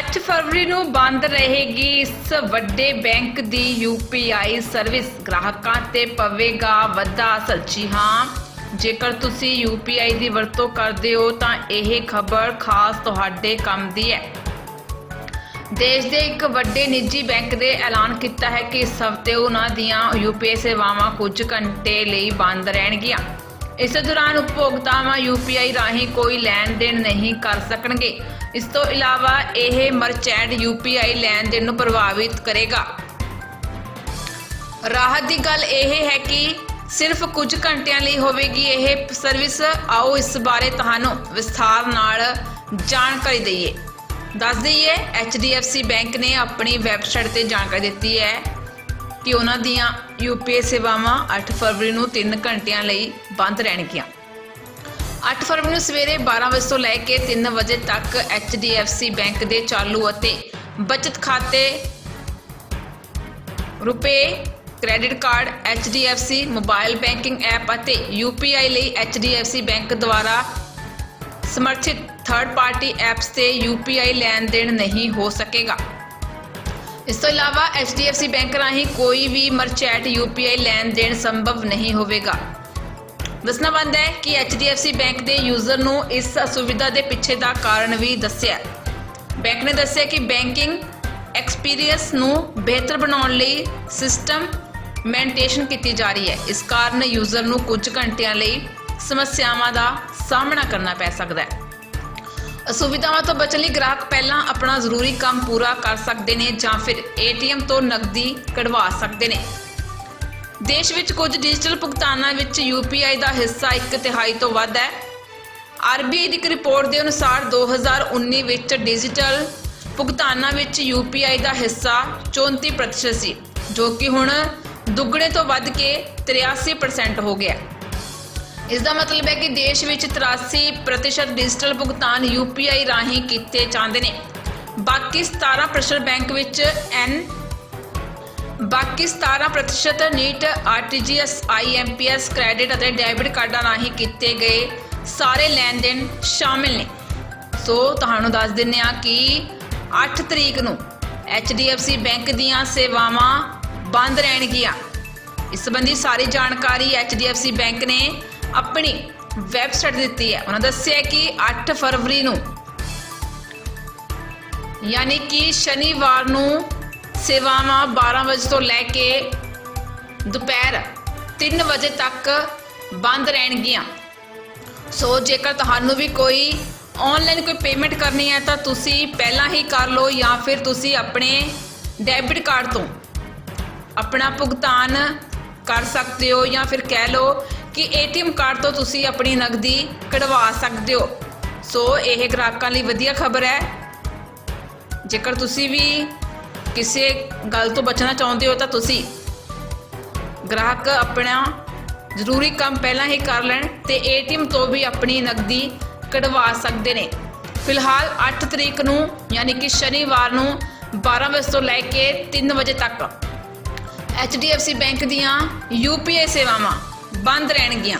8 ਫਰਵਰੀ ਨੂੰ ਬੰਦ ਰਹੇਗੀ ਇਸ ਵੱਡੇ ਬੈਂਕ ਦੀ UPI ਸਰਵਿਸ। ਗ੍ਰਾਹਕਾਂ ਤੇ ਪਵੇਗਾ ਵੱਡਾ ਅਸਰ ਜੀ ਹਾਂ, ਜੇਕਰ ਤੁਸੀਂ UPI ਦੀ ਵਰਤੋਂ ਕਰਦੇ ਹੋ ਤਾਂ ਇਹ ਖਬਰ ਖਾਸ ਤੁਹਾਡੇ ਕੰਮ ਦੀ ਹੈ। ਦੇਸ਼ ਦੇ ਇੱਕ ਵੱਡੇ ਨਿੱਜੀ ਬੈਂਕ ਦੇ ਐਲਾਨ ਕੀਤਾ ਹੈ ਕਿ ਇਸ ਹਫ਼ਤੇ ਉਹਨਾਂ ਦੀਆਂ UPI ਸੇਵਾਵਾਂ ਕੁਝ ਘੰਟੇ ਲਈ ਬੰਦ ਰਹਿਣਗੀਆਂ। ਇਸ ਦੌਰਾਨ ਉਪਭੋਗਤਾਵਾਂ UPI ਰਾਹੀਂ ਕੋਈ ਲੈਣ ਦੇਣ ਨਹੀਂ ਕਰ ਸਕਣਗੇ। ਇਸ ਤੋਂ ਇਲਾਵਾ ਇਹ ਮਰਚੈਂਟ UPI ਲੈਣ ਦੇਣ ਨੂੰ ਪ੍ਰਭਾਵਿਤ ਕਰੇਗਾ। ਰਾਹਤ ਦੀ ਗੱਲ ਇਹ ਹੈ ਕਿ ਸਿਰਫ ਕੁਝ ਘੰਟਿਆਂ ਲਈ ਹੋਵੇਗੀ ਇਹ ਸਰਵਿਸ ਆਓ ਇਸ ਬਾਰੇ ਤੁਹਾਨੂੰ ਵਿਸਥਾਰ ਨਾਲ ਜਾਣਕਾਰੀ ਦਈਏ। ਦੱਸ ਦਈਏ HDFC ਬੈਂਕ ਨੇ ਆਪਣੀ ਵੈਬਸਾਈਟ ਤੇ ਜਾਣਕਾਰੀ ਦਿੱਤੀ ਹੈ ਕਿ ਉਹਨਾਂ ਦੀਆਂ UPI ਸੇਵਾਵਾਂ 8 ਫਰਵਰੀ ਨੂੰ 3 ਘੰਟਿਆਂ ਲਈ ਬੰਦ ਰਹਿਣਗੀਆਂ। 8 ਫਰਵਰੀ ਨੂੰ ਸਵੇਰੇ 12 ਵਜੇ ਤੋਂ ਲੈ ਕੇ 3 ਵਜੇ ਤੱਕ HDFC ਬੈਂਕ ਦੇ ਚਾਲੂ ਅਤੇ ਬਚਤ ਖਾਤੇ ਰੁਪਏ credit card HDFC mobile banking app ਅਤੇ UPI ਲਈ HDFC ਬੈਂਕ ਦੁਆਰਾ ਸਮਰਥਿਤ ਥਰਡ ਪਾਰਟੀ ਐਪਸ ਤੇ UPI ਲੈਣ ਦੇਣ ਨਹੀਂ ਹੋ ਸਕੇਗਾ। ਇਸ ਤੋਂ ਇਲਾਵਾ HDFC ਬੈਂਕ ਰਾਹੀਂ ਕੋਈ ਵੀ ਮਰਚੈਂਟ UPI ਲੈਣ ਦੇਣ ਸੰਭਵ ਨਹੀਂ ਹੋਵੇਗਾ। ਦੱਸਣਾ ਬੰਦ ਹੈ ਕਿ HDFC ਬੈਂਕ ਦੇ ਯੂਜ਼ਰ ਨੂੰ ਇਸ ਅਸੁਵਿਧਾ ਦੇ ਪਿੱਛੇ ਦਾ ਕਾਰਨ ਵੀ ਦੱਸਿਆ ਬੈਂਕ ਨੇ ਦੱਸਿਆ ਕਿ ਬੈਂਕਿੰਗ ਐਕਸਪੀਰੀਅੰਸ ਨੂੰ ਬਿਹਤਰ ਬਣਾਉਣ ਲਈ ਸਿਸਟਮ ਮੈਂਟੇਸ਼ਨ ਕੀਤੀ ਜਾ ਰਹੀ ਹੈ। ਇਸ ਕਾਰਨ ਯੂਜ਼ਰ ਨੂੰ ਕੁਝ ਘੰਟਿਆਂ ਲਈ ਸਮੱਸਿਆਵਾਂ ਦਾ ਸਾਹਮਣਾ ਕਰਨਾ ਪੈ ਸਕਦਾ ਹੈ। ਅਸੁਵਿਧਾਵਾਂ ਤੋਂ ਬਚਣ ਲਈ ਗ੍ਰਾਹਕ ਪਹਿਲਾਂ ਆਪਣਾ ਜ਼ਰੂਰੀ ਕੰਮ ਪੂਰਾ ਕਰ ਸਕਦੇ ਨੇ ਜਾਂ ਫਿਰ ATM ਤੋਂ ਨਕਦੀ ਕਢਵਾ ਸਕਦੇ ਨੇ। ਦੇਸ਼ ਵਿੱਚ ਕੁਝ ਡਿਜੀਟਲ ਭੁਗਤਾਨਾਂ ਵਿੱਚ UPI ਦਾ ਹਿੱਸਾ ਇੱਕ ਤਿਹਾਈ ਤੋਂ ਵੱਧ ਹੈ। RBI ਦੀ ਇੱਕ ਰਿਪੋਰਟ ਦੇ ਅਨੁਸਾਰ 2019 ਵਿੱਚ ਡਿਜੀਟਲ ਭੁਗਤਾਨਾਂ ਵਿੱਚ UPI ਦਾ ਹਿੱਸਾ 34% ਸੀ, ਜੋ ਕਿ ਹੁਣ ਦੁੱਗਣੇ ਤੋਂ ਵੱਧ ਕੇ 83% ਹੋ ਗਿਆ। ਇਸ ਦਾ ਮਤਲਬ ਹੈ ਕਿ ਦੇਸ਼ ਵਿੱਚ 83% ਡਿਜੀਟਲ ਭੁਗਤਾਨ UPI ਰਾਹੀਂ ਕੀਤੇ ਜਾਂਦੇ ਨੇ। ਬਾਕੀ 17% ਬੈਂਕ ਵਿੱਚ ਐਨ ਬਾਕੀ 17% ਨੀਟ ਆਰਟੀਜੀਐਸ ਆਈਐਮਪੀਐਸ ਕ੍ਰੈਡਿਟ ਅਤੇ ਡੈਬਿਟ ਕਾਰਡਾਂ ਰਾਹੀਂ ਕੀਤੇ ਗਏ ਸਾਰੇ ਲੈਣ ਦੇਣ ਸ਼ਾਮਿਲ ਨੇ। ਸੋ ਤੁਹਾਨੂੰ ਦੱਸ ਦਿੰਨੇ ਆ ਕਿ 8 ਤਰੀਕ ਨੂੰ HDFC ਬੈਂਕ ਦੀਆਂ ਸੇਵਾਵਾਂ ਬੰਦ ਰਹਿਣਗੀਆਂ। ਇਸ ਸੰਬੰਧੀ ਸਾਰੀ ਜਾਣਕਾਰੀ HDFC ਬੈਂਕ ਨੇ ਆਪਣੀ ਵੈਬਸਾਈਟ ਦਿੱਤੀ ਹੈ। ਉਹਨਾਂ ਦੱਸਿਆ ਕਿ 8 ਫਰਵਰੀ ਨੂੰ ਯਾਨੀ ਕਿ ਸ਼ਨੀਵਾਰ ਨੂੰ ਸੇਵਾਵਾਂ 12 ਵਜੇ ਤੋਂ ਲੈ ਕੇ ਦੁਪਹਿਰ 3 ਵਜੇ ਤੱਕ ਬੰਦ ਰਹਿਣਗੀਆਂ। ਸੋ ਜੇਕਰ ਤੁਹਾਨੂੰ ਵੀ ਕੋਈ ਆਨਲਾਈਨ ਕੋਈ ਪੇਮੈਂਟ ਕਰਨੀ ਹੈ ਤਾਂ ਤੁਸੀਂ ਪਹਿਲਾਂ ਹੀ ਕਰ ਲਓ ਜਾਂ ਫਿਰ ਤੁਸੀਂ ਆਪਣੇ ਡੈਬਿਟ ਕਾਰਡ ਤੋਂ ਆਪਣਾ ਭੁਗਤਾਨ ਕਰ ਸਕਦੇ ਹੋ ਜਾਂ ਫਿਰ ਕਹਿ ਲਓ ਕਿ ATM ਕਾਰਡ ਤੋਂ ਤੁਸੀਂ ਆਪਣੀ ਨਗਦੀ ਕਢਵਾ ਸਕਦੇ ਹੋ। ਸੋ ਇਹ ਗ੍ਰਾਹਕਾਂ ਲਈ ਵਧੀਆ ਖਬਰ ਹੈ। ਜੇਕਰ ਤੁਸੀਂ ਵੀ ਕਿਸੇ ਗੱਲ ਤੋਂ ਬਚਣਾ ਚਾਹੁੰਦੇ ਹੋ ਤਾਂ ਤੁਸੀਂ ਗ੍ਰਾਹਕ ਆਪਣਾ ਜ਼ਰੂਰੀ ਕੰਮ ਪਹਿਲਾਂ ਹੀ ਕਰ ਲੈਣ ਤੇ ਏਟੀਐਮ ਤੋਂ ਵੀ ਆਪਣੀ ਨਕਦੀ ਕਢਵਾ ਸਕਦੇ ਨੇ। ਫਿਲਹਾਲ 8 ਤਰੀਕ ਨੂੰ ਯਾਨੀ ਕਿ ਸ਼ਨੀਵਾਰ ਨੂੰ 12 ਵਜੇ ਤੋਂ ਲੈ ਕੇ 3 ਵਜੇ ਤੱਕ HDFC ਬੈਂਕ ਦੀਆਂ UPI ਸੇਵਾਵਾਂ ਬੰਦ ਰਹਿਣਗੀਆਂ।